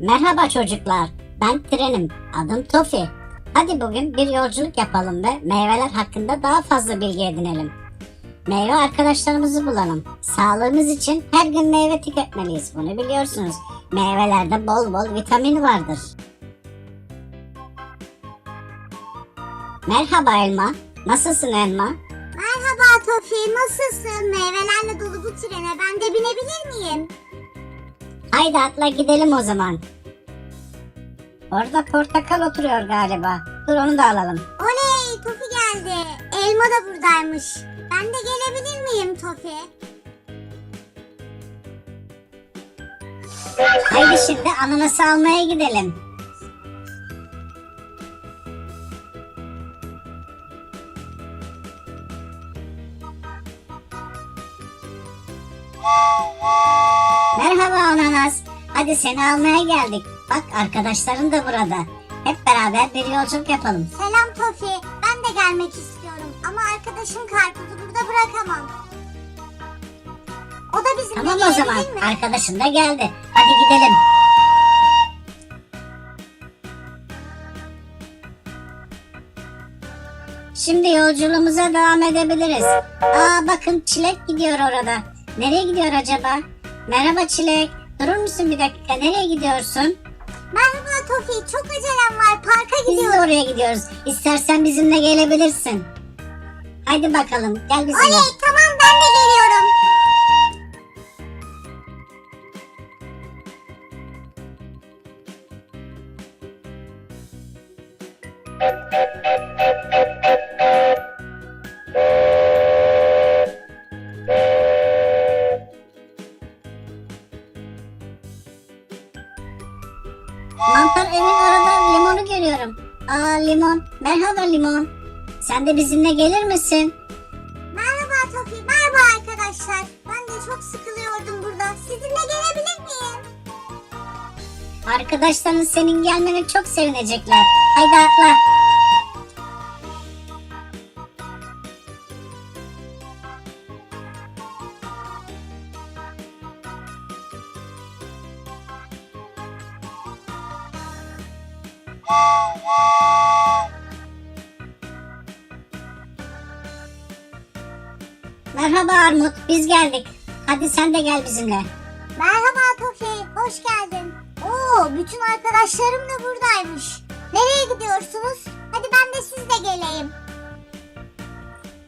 Merhaba çocuklar. Ben Trenim. Adım Tofi. Hadi bugün bir yolculuk yapalım ve meyveler hakkında daha fazla bilgi edinelim. Meyve arkadaşlarımızı bulalım. Sağlığımız için her gün meyve tüketmeliyiz. Bunu biliyorsunuz. Meyvelerde bol bol vitamin vardır. Merhaba Elma. Nasılsın Elma? Merhaba Tofi, nasılsın? Meyvelerle dolu bu trene ben de binebilir miyim? Haydi atla gidelim o zaman. Orada portakal oturuyor galiba. Dur onu da alalım. Oley, Tofi geldi. Elma da buradaymış. Ben de gelebilir miyim Tofi? Haydi şimdi ananası almaya gidelim. Merhaba ananas. Hadi seni almaya geldik. Bak arkadaşların da burada. Hep beraber bir yolculuk yapalım. Selam Tofi, ben de gelmek istiyorum. Ama arkadaşım karpuzu burada bırakamam. O da bizimle Tamam o zaman. mi? Arkadaşın da geldi. Hadi gidelim. Şimdi yolculuğumuza devam edebiliriz. Aa bakın Çilek gidiyor orada. Nereye gidiyor acaba? Merhaba Çilek. Durur musun bir dakika? Nereye gidiyorsun? Merhaba Tofi, çok acelem var. Parka Biz gidiyorum. de oraya gidiyoruz. İstersen bizimle gelebilirsin. Haydi bakalım. Gel bizimle. Oley, tamam ben de geliyorum. Mantar Sen de bizimle gelir misin? Merhaba Tofi, merhaba arkadaşlar. Ben de çok sıkılıyordum burada. Sizinle gelebilir miyim? Arkadaşların senin gelmene çok sevinecekler. Haydi atla. Merhaba Armut, biz geldik. Hadi sen de gel bizimle. Merhaba Tofi, hoş geldin. Oo, bütün arkadaşlarım da buradaymış. Nereye gidiyorsunuz? Hadi ben de sizle geleyim.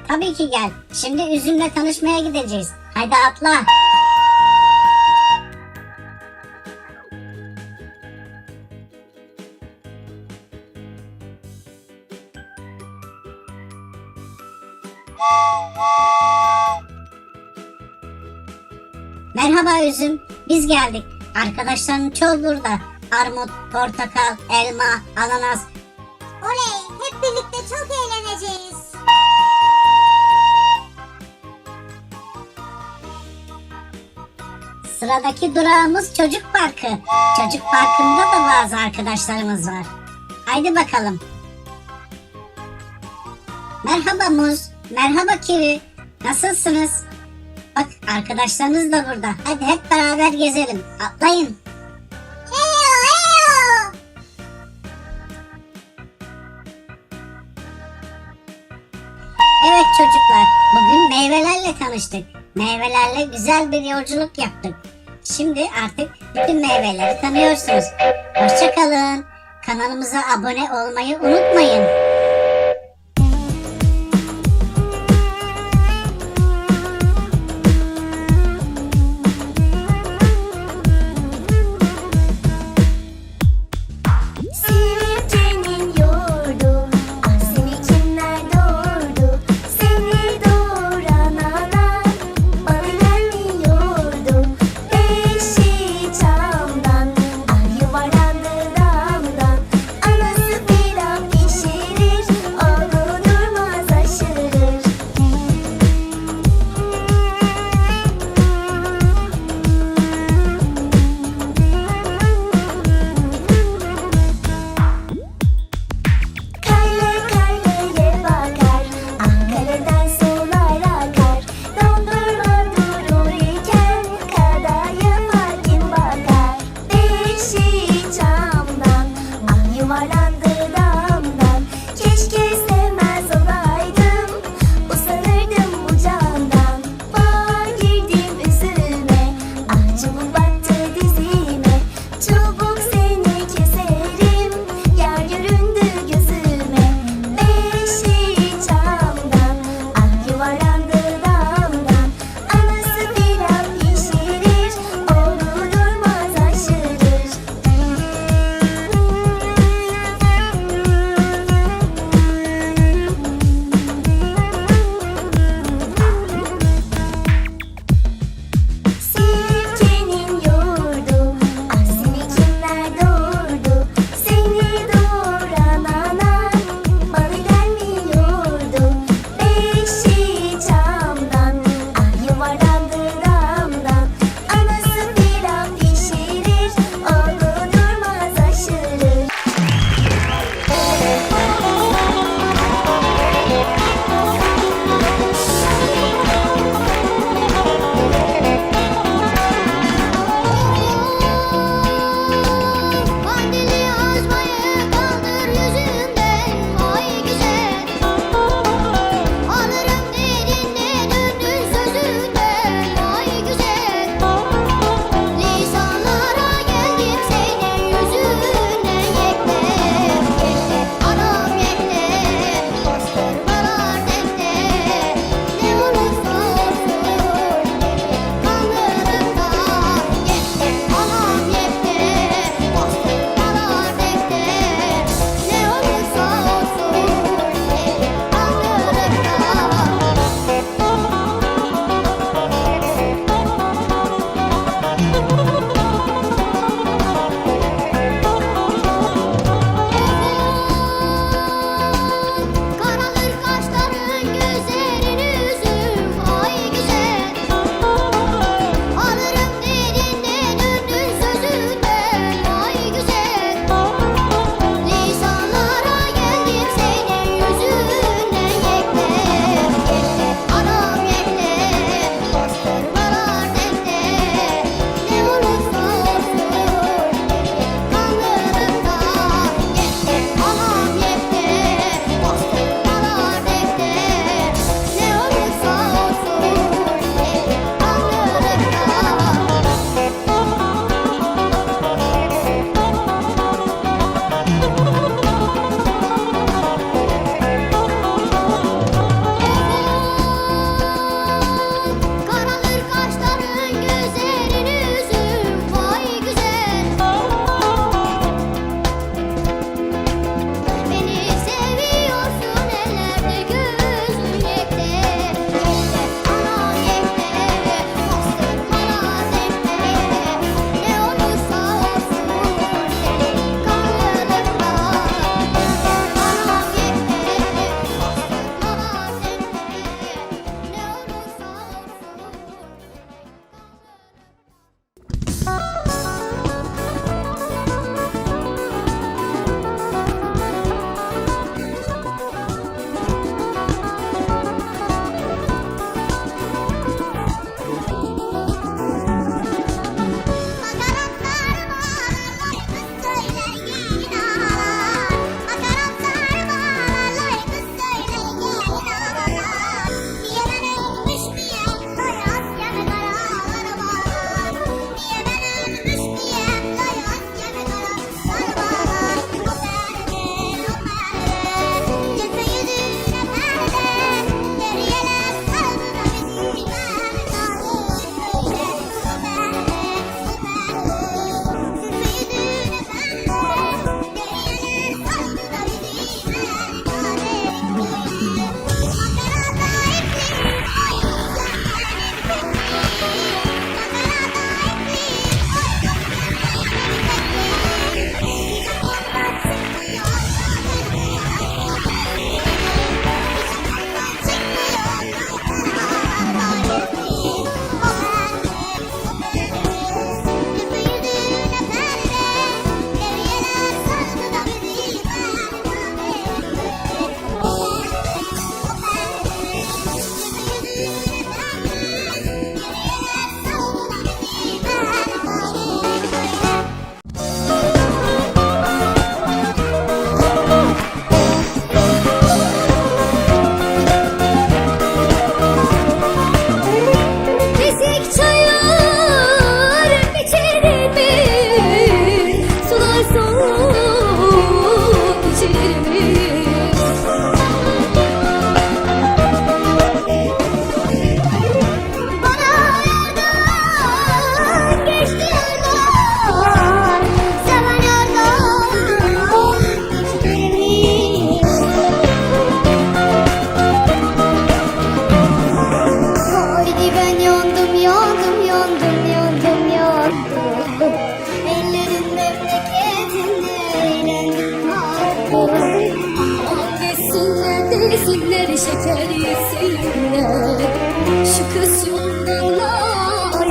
Tabii ki gel. Şimdi üzümle tanışmaya gideceğiz. Haydi atla. Merhaba üzüm. Biz geldik. Arkadaşların çoğu burada. Armut, portakal, elma, ananas. Oley, hep birlikte çok eğleneceğiz. Sıradaki durağımız çocuk parkı. Çocuk parkında da bazı arkadaşlarımız var. Haydi bakalım. Merhaba Muz. Merhaba Kivi. Nasılsınız? Bak arkadaşlarınız da burada. Hadi hep beraber gezelim. Atlayın. Evet çocuklar, bugün meyvelerle tanıştık. Meyvelerle güzel bir yolculuk yaptık. Şimdi artık bütün meyveleri tanıyorsunuz. Hoşçakalın. Kanalımıza abone olmayı unutmayın.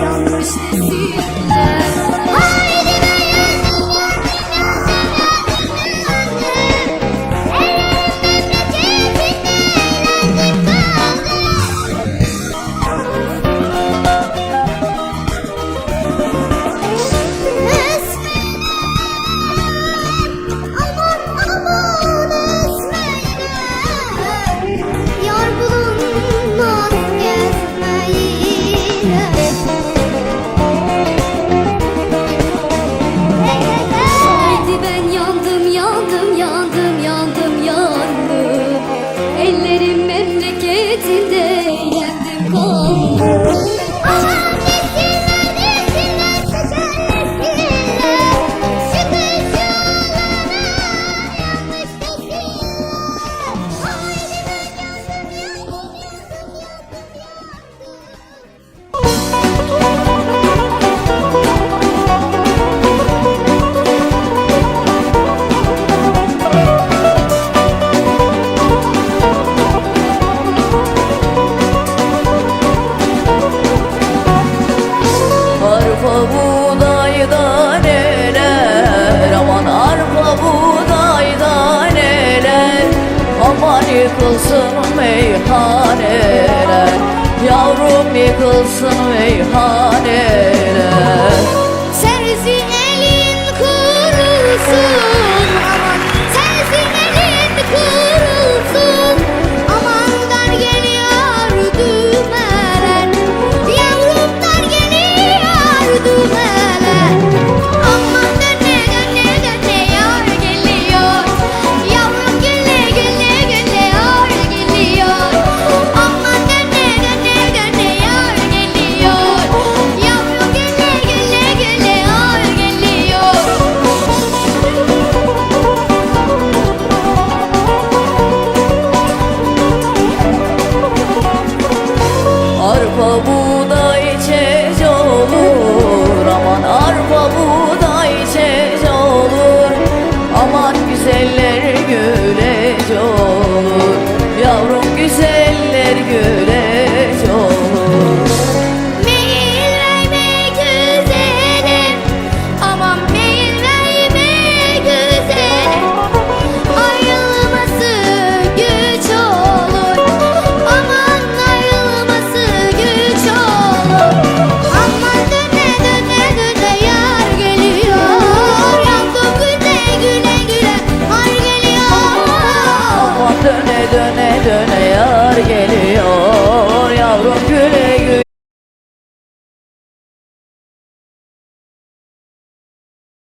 You're more sincere yıkılsın meyhaneler. Yavrum yıkılsın meyhaneler.